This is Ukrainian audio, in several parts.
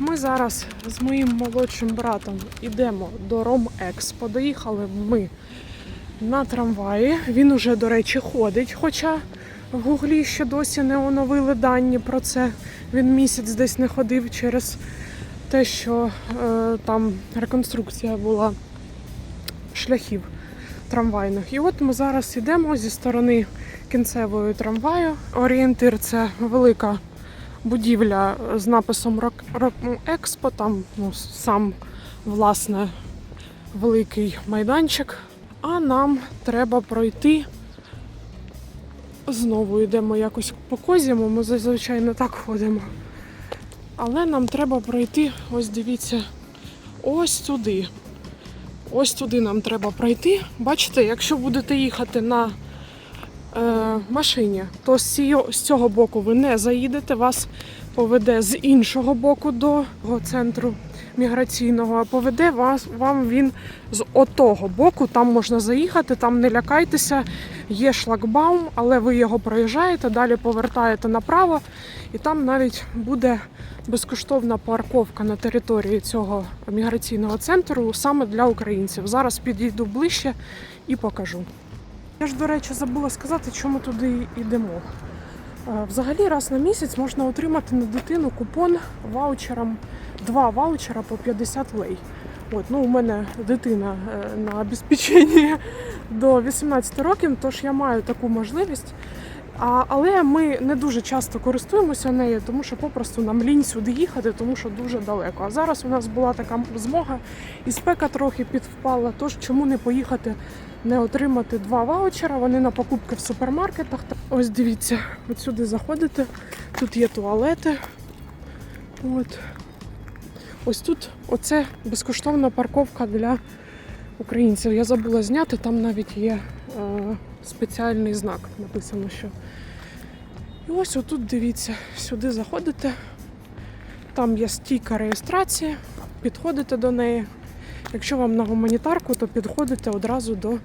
ми зараз з моїм молодшим братом йдемо до Ромекспо. Доїхали ми на трамваї. Він уже, до речі, ходить, хоча в Гуглі ще досі не оновили дані про це. Він місяць десь не ходив через те, що е, там реконструкція була шляхів трамвайних. І от ми зараз йдемо зі сторони кінцевої трамваю. Орієнтир це велика будівля з написом Експо. Там ну, сам власне великий майданчик. А нам треба пройти. Знову йдемо якось по козіму, ми зазвичай не так ходимо. Але нам треба пройти, ось дивіться, ось туди. Ось туди нам треба пройти. Бачите, якщо будете їхати на машині, то з цього боку ви не заїдете, вас поведе з іншого боку до центру міграційного, а поведе вас, вам він з отого боку. Там можна заїхати, там не лякайтеся, є шлагбаум, але ви його проїжджаєте, далі повертаєте направо, і там навіть буде безкоштовна парковка на території цього міграційного центру саме для українців. Зараз підійду ближче і покажу. Я ж, до речі, забула сказати, чому туди йдемо. Е, Взагалі, раз на місяць можна отримати на дитину купон ваучером, два ваучера по 50 лей. От, ну, у мене дитина е, на обезпеченні до 18 років, тож я маю таку можливість. А, але ми не дуже часто користуємося нею, тому що попросту нам лінь сюди їхати, тому що дуже далеко. А зараз у нас була така змога, і спека трохи підвпала. Тож чому не поїхати, не отримати два ваучера? Вони на покупки в супермаркетах. Ось дивіться, от сюди заходите, тут є туалети. От. Ось тут оце безкоштовна парковка для українців. Я забула зняти, там навіть є е, спеціальний знак. Написано, що. І ось отут дивіться, сюди заходите. Там є стійка реєстрації, підходите до неї. Якщо вам на гуманітарку, то підходите одразу до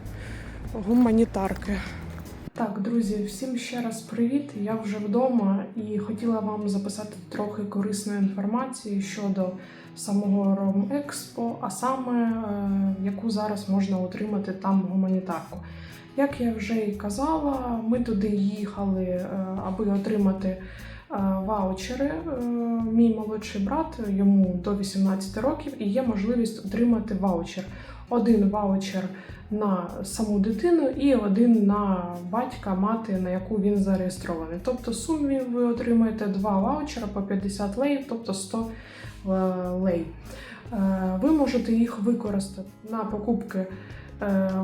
гуманітарки. Так, друзі, всім ще раз привіт. Я вже вдома і хотіла вам записати трохи корисної інформації щодо самого Ромекспо, а саме е, яку зараз можна отримати там гуманітарку. Як я вже і казала, ми туди їхали, е, аби отримати е, ваучери. Мій молодший брат йому до 18 років і є можливість отримати ваучер. Один ваучер на саму дитину і один на батька, мати, на яку він зареєстрований. Тобто в сумі ви отримаєте два ваучера по 50 лей, тобто 100 е, лей. Е, Ви можете їх використати на покупки е,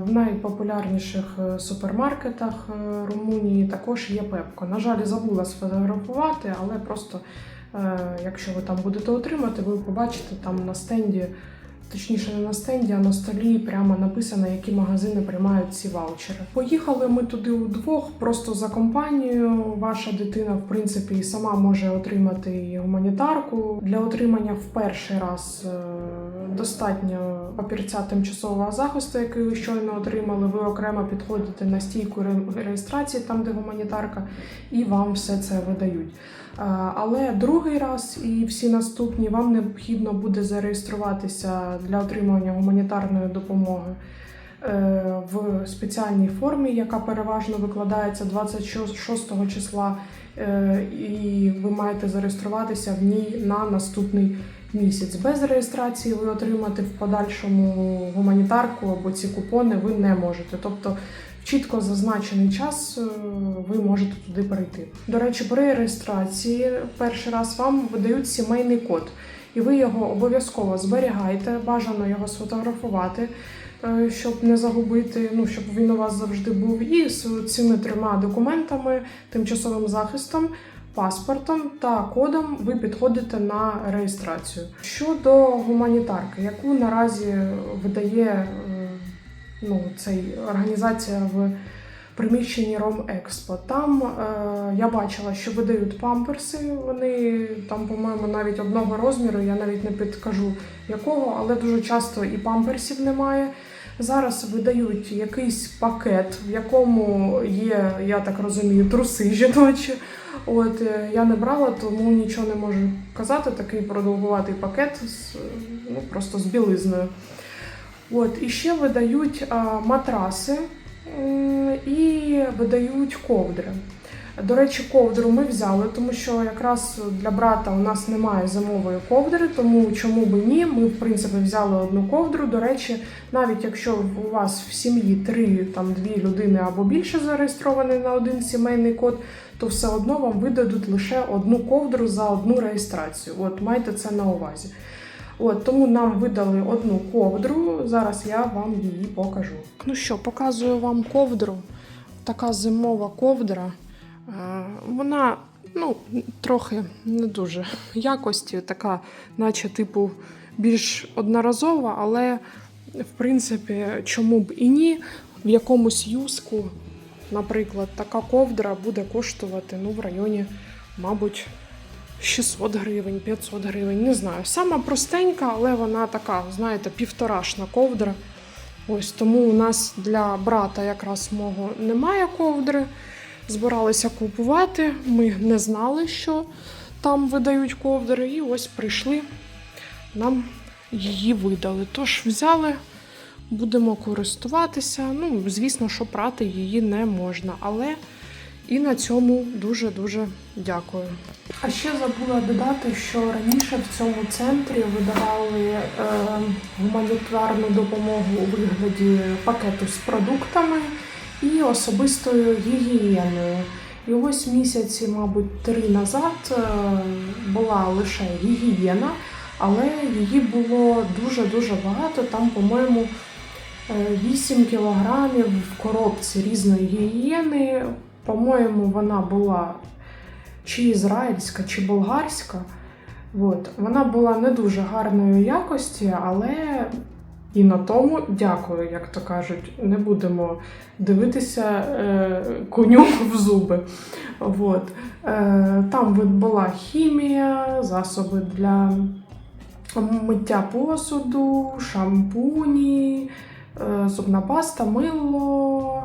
в найпопулярніших супермаркетах Румунії. Також є Пепко. На жаль, забула сфотографувати, але просто якщо ви там будете отримати, ви побачите там на стенді. Точніше, не на стенді, а на столі прямо написано, які магазини приймають ці ваучери. Поїхали ми туди удвох, просто за компанією. Ваша дитина, в принципі, сама може отримати гуманітарку. Для отримання в перший раз е, достатньо папірця тимчасового захисту, який ви щойно отримали. Ви окремо підходите на стійку реєстрації, там де гуманітарка, і вам все це видають. Але другий раз і всі наступні вам необхідно буде зареєструватися для отримання гуманітарної допомоги е, в спеціальній формі, яка переважно викладається 26 числа, е, і ви маєте зареєструватися в ній на наступний місяць. Без реєстрації ви отримати в подальшому гуманітарку або ці купони ви не можете. Тобто в чітко зазначений час е, ви можете туди перейти. До речі, при реєстрації перший раз вам видають сімейний код, і ви його обов'язково зберігаєте, бажано його сфотографувати. е, Щоб не загубити, ну щоб він у вас завжди був, і з цими трьома документами, тимчасовим захистом, паспортом та кодом ви підходите на реєстрацію. Щодо гуманітарки, яку наразі видає е, ну, цей організація в приміщенні Ромекспо. Там е, я бачила, що видають памперси. Вони там, по-моєму, навіть одного розміру, я навіть не підкажу якого, але дуже часто і памперсів немає. Зараз видають якийсь пакет, в якому є, я так розумію, труси жіночі, От е, я не брала, тому нічого не можу казати. Такий продовгуватий пакет з, ну, просто з білизною. От, і ще видають а, матраси і видають ковдри. До речі, ковдру ми взяли, тому що якраз для брата у нас немає зимової ковдри, тому чому би ні? Ми, в принципі, взяли одну ковдру. До речі, навіть якщо у вас в сім'ї три там дві людини або більше зареєстровані на один сімейний код, то все одно вам видадуть лише одну ковдру за одну реєстрацію. От майте це на увазі. От тому нам видали одну ковдру. Зараз я вам її покажу. Ну що, показую вам ковдру. Така зимова ковдра. Е, Вона ну, трохи не дуже якості, така, наче типу, більш одноразова, але в принципі, чому б і ні, в якомусь юску, наприклад, така ковдра буде коштувати ну, в районі, мабуть, 600 гривень, 500 гривень, не знаю. Сама простенька, але вона така, знаєте, півторашна ковдра. Ось тому у нас для брата якраз мого немає ковдри. Збиралися купувати. Ми не знали, що там видають ковдри, і ось прийшли, нам її видали. Тож взяли, будемо користуватися. Ну, звісно, що прати її не можна, але і на цьому дуже-дуже дякую. А ще забула додати, що раніше в цьому центрі видавали е, гуманітарну допомогу у вигляді пакету з продуктами і особистою гігієною. І ось місяці, мабуть, три назад е, була лише гігієна, але її було дуже-дуже багато. Там, по-моєму, е, 8 кілограмів в коробці різної гігієни. По-моєму, вона була чи ізраїльська, чи болгарська. От. Вона була не дуже гарної якості, але і на тому дякую, як то кажуть. Не будемо дивитися е, коню в зуби. От. Е, там була хімія, засоби для миття посуду, шампуні, е, зубна паста, мило,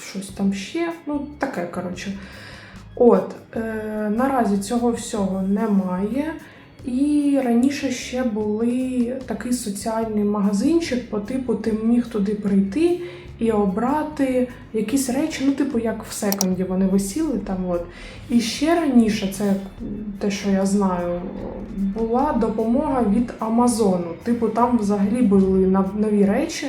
щось там ще. Ну, таке, коротше. От, е, наразі цього всього немає. І раніше ще були такий соціальний магазинчик по типу, ти міг туди прийти і обрати якісь речі, ну, типу, як в секонді вони висіли там. От. І ще раніше, це те, що я знаю, була допомога від Амазону. Типу, там взагалі були нові речі,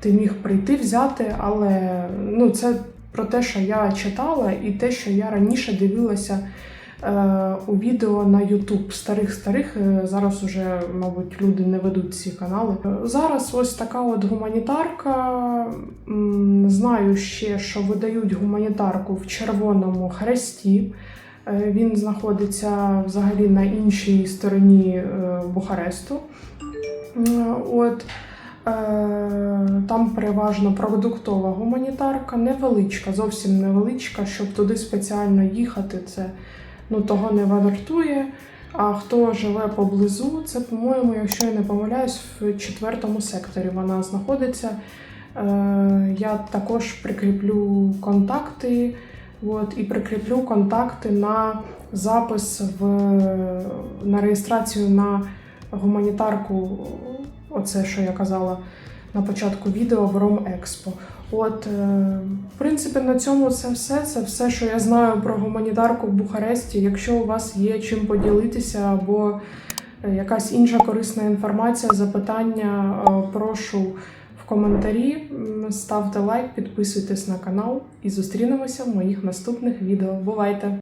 ти міг прийти взяти, але ну, це про те, що я читала, і те, що я раніше дивилася у відео на YouTube старих-старих. Е, Зараз уже, мабуть, люди не ведуть ці канали. Е, Зараз ось така от гуманітарка. Знаю ще, що видають гуманітарку в Червоному Хресті. Е, Він знаходиться взагалі на іншій стороні е, Бухаресту. Е, От. Е, Там переважно продуктова гуманітарка, невеличка, зовсім невеличка, щоб туди спеціально їхати, це ну, того не вартує. А хто живе поблизу, це, по-моєму, якщо я не помиляюсь, в четвертому секторі вона знаходиться. Е, Я також прикріплю контакти от, і прикріплю контакти на запис в, на реєстрацію на гуманітарку. Оце, що я казала на початку відео в Ром Експо. От, е, в принципі, на цьому це все. Це все, що я знаю про гуманітарку в Бухаресті. Якщо у вас є чим поділитися або е, якась інша корисна інформація, запитання, е, прошу в коментарі. Ставте лайк, підписуйтесь на канал і зустрінемося в моїх наступних відео. Бувайте!